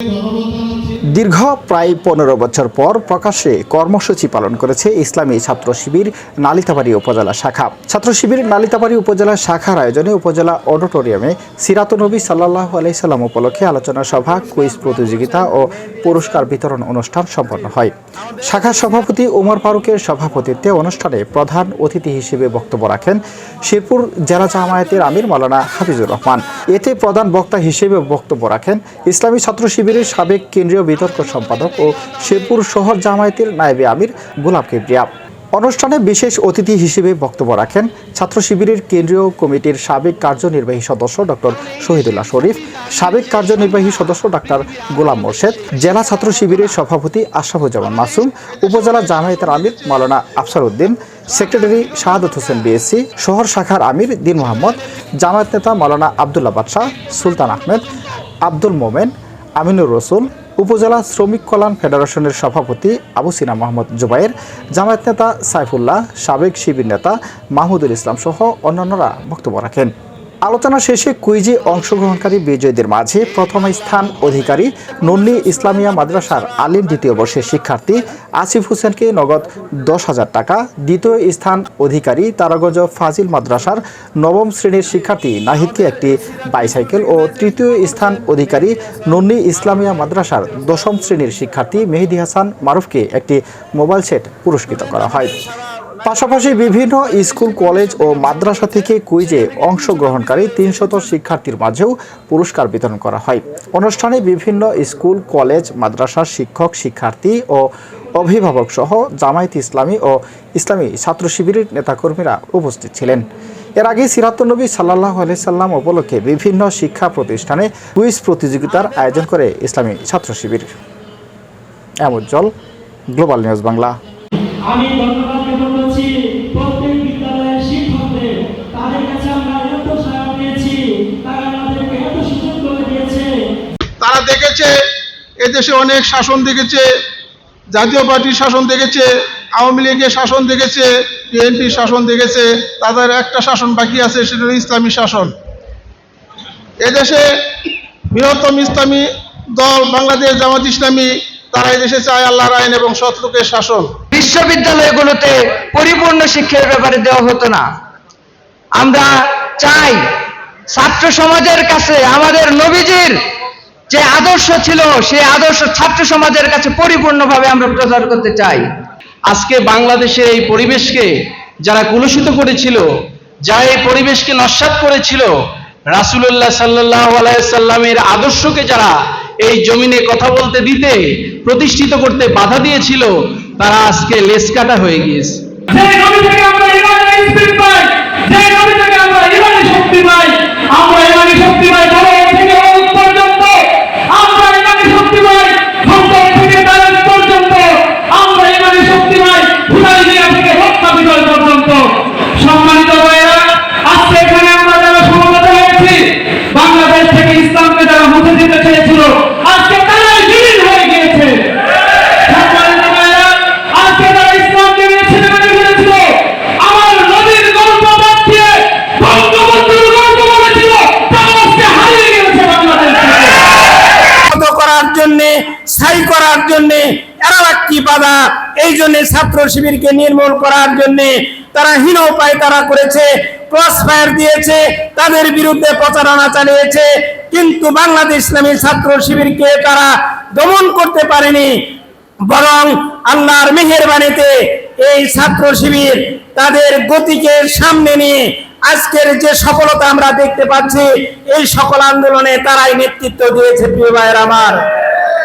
Não, não, não. দীর্ঘ প্রায় পনেরো বছর পর প্রকাশ্যে কর্মসূচি পালন করেছে ইসলামী ছাত্র শিবির নালিতাবাড়ি উপজেলা শাখা। ছাত্র শিবির নালিতাবাড়ি উপজেলা শাখার আয়োজনে উপজেলা অডিটোরিয়ামে সিরাতুনবী সাল্লাহ আলাইসাল্লাম উপলক্ষে আলোচনা সভা, কুইজ প্রতিযোগিতা ও পুরস্কার বিতরণ অনুষ্ঠান সম্পন্ন হয়। শাখার সভাপতি উমর ফারুকের সভাপতিত্বে অনুষ্ঠানে প্রধান অতিথি হিসেবে বক্তব্য রাখেন শেরপুর জেলা জামায়াতের আমির মালানা হাফিজুর রহমান। এতে প্রধান বক্তা হিসেবে বক্তব্য রাখেন ইসলামী ছাত্র শিবিরের সাবেক কেন্দ্রীয় বিতর্ক সম্পাদক ও শেরপুর শহর জামায়াতের নায়েবে আমির গোলাম কিবরিয়া। অনুষ্ঠানে বিশেষ অতিথি হিসেবে বক্তব্য রাখেন ছাত্র শিবিরের কেন্দ্রীয় কমিটির সাবেক কার্যনির্বাহী সদস্য ডক্টর শহীদুল্লাহ শরীফ, সাবেক কার্যনির্বাহী সদস্য ডাক্তার গোলাম মোর্শেদ, জেলা ছাত্র শিবিরের সভাপতি আশরাফুজ্জামান মাসুম, উপজেলা জামায়াতের আমির মাওলানা আফসার উদ্দিন, সেক্রেটারি শাহাদত হোসেন বিএসসি, শহর শাখার আমির দিন মোহাম্মদ, জামায়াত নেতা মাওলানা আবদুল্লাহ বাদশাহ, সুলতান আহমেদ, আব্দুল মোমেন, আমিনুর রসুল উপজেলা শ্রমিক কল্যাণ ফেডারেশনের সভাপতি আবু সিনা মোহাম্মদ জুবাইর, জামায়াত নেতা সাইফুল্লাহ, সাবেক শিবির নেতা মাহমুদুল ইসলাম সহ অন্যান্যরা বক্তব্য রাখেন। আলোচনা শেষে কুইজে অংশগ্রহণকারী বিজয়ীদের মাঝে প্রথম স্থান অধিকারী নন্নি ইসলামিয়া মাদ্রাসার আলিম দ্বিতীয় বর্ষের শিক্ষার্থী আসিফ হোসেনকে নগদ দশ হাজার টাকা। দ্বিতীয় স্থান অধিকারী তারাগঞ্জ ফাজিল মাদ্রাসার নবম শ্রেণির শিক্ষার্থী নাহিদকে একটি বাইসাইকেল ও তৃতীয় স্থান অধিকারী নন্নি ইসলামিয়া মাদ্রাসার দশম শ্রেণির শিক্ষার্থী মেহেদি হাসান মারুফকে একটি মোবাইল সেট পুরস্কৃত করা হয়। পাশাপাশি বিভিন্ন স্কুল, কলেজ ও মাদ্রাসা থেকে কুইজে অংশগ্রহণকারী তিনশত শিক্ষার্থীর মাঝেও পুরস্কার বিতরণ করা হয়। অনুষ্ঠানে বিভিন্ন স্কুল, কলেজ মাদ্রাসার শিক্ষক, শিক্ষার্থী ও অভিভাবক সহ জামায়াত ইসলামী ও ইসলামী ছাত্র শিবিরের নেতাকর্মীরা উপস্থিত ছিলেন। এর আগে সিরাতুন্নবী সাল্লাহ সাল্লাম উপলক্ষে বিভিন্ন শিক্ষা প্রতিষ্ঠানে কুইজ প্রতিযোগিতার আয়োজন করে ইসলামী ছাত্র শিবির। এমজ্জল গ্লোবাল নিউজ বাংলা। আমি এদেশে অনেক শাসন দেখেছে, জাতীয় পার্টির শাসন দেখেছে, আওয়ামী লীগের শাসন দেখেছে বিএনপির শাসন দেখেছে, তাদের একটা শাসন বাকি আছে, সেটা ইসলামী শাসন। এদেশে বৃহত্তম ইসলামী দল বাংলাদেশ জামাত ইসলামী, তারা এদেশে চায় আল্লাহর আইন এবং সৎলোকের শাসন। বিশ্ববিদ্যালয়গুলোতে পরিপূর্ণ শিক্ষার ব্যাপারে দেওয়া হতো না। আমরা চাই ছাত্র সমাজের কাছে আমাদের নবীজির যে আদর্শ ছিল, সেই আদর্শ ছাত্র সমাজের কাছে পরিপূর্ণভাবে আমরা প্রচার করতে চাই। আজকে বাংলাদেশের এই পরিবেশকে যারা কলুষিত করেছিল, যারা এই পরিবেশকে নস্বাত করেছিল রাসুল্লাহ সাল্লাহ আলাইসাল্লামের আদর্শকে যারা এই জমিনে কথা বলতে দিতে, প্রতিষ্ঠিত করতে বাধা দিয়েছিল, তারা আজকে লেস কাটা হয়ে গিয়েছে। যে আমরা যে শক্তি পাই করার জন্য স্থায়ী করার জন্য এরাও একটি বাধা, এই জন্য ছাত্র শিবিরকে নির্মূল করার জন্য তারা হীন উপায় তারা করেছে, ক্রস ফায়ার দিয়েছে, তাদের বিরুদ্ধে প্রচারণা চালিয়েছে, কিন্তু বাংলাদেশ ইসলামী ছাত্র শিবিরকে তারা দমন করতে পারেনি। বরং আল্লাহর মেহেরবানিতে এই ছাত্র শিবির তাদের গতিকে সামনে নিয়ে আজকের যে সফলতা আমরা দেখতে পাচ্ছি, এই সকল আন্দোলনে তারাই নেতৃত্ব দিয়েছে, প্রিয় ভাইয়ের আমার।